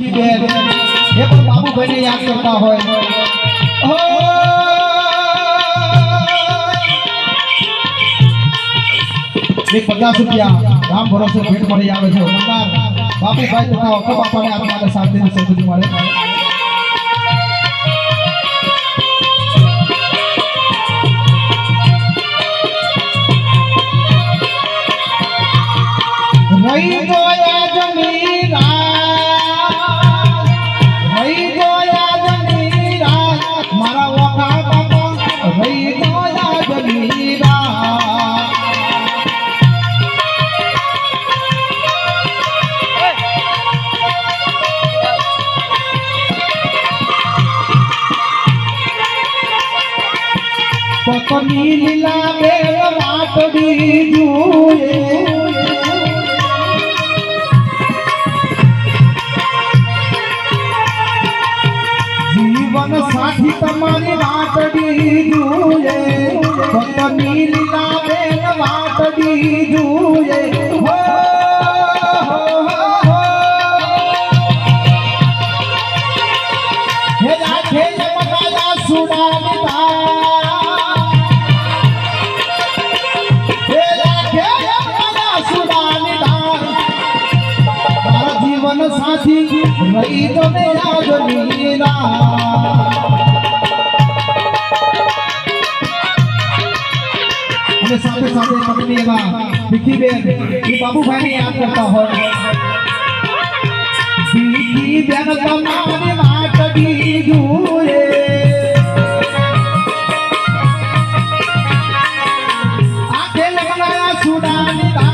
બેન એ પણ બાબુભાઈને યાદ કરતા હોય! એક પચાસ રૂપિયા રામ ભરોસે ભેટ મળી આવે છે બાપુભાઈ તથા બાપાને માટે શાંતિની સમૃદ્ધિ મળે પકની લીલા બેલ વાટડી જુએ જીવન સાથી તમારી વાતડી જુએ. પકની લીલા બેલ વાટડી જુએ હો, હો, રહી તો મીરા અને સાથે સાથે પત્ની એવા ભીખીબેન એ બાબુભાઈને યાદ કરતા હોય ભીખી બેન વાત દીધું રે આખે લગ્ન સુડાની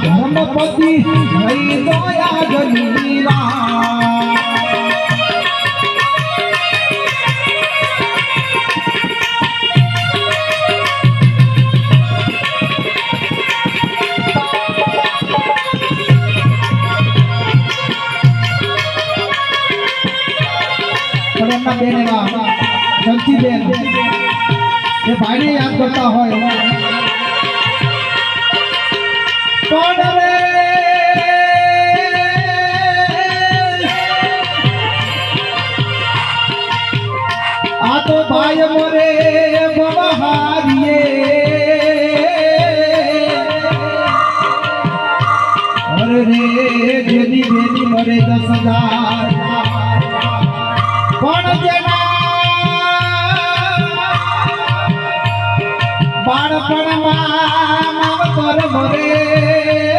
ધર્મપતિ થઈ દયા એમના બેન એવા ભાઈને યાદ કરતા હોય આ તો ભાઈ મોરે બહારીએ અરે રે જેની બેની મરે દસ હજાર પણ જેના আমার মরে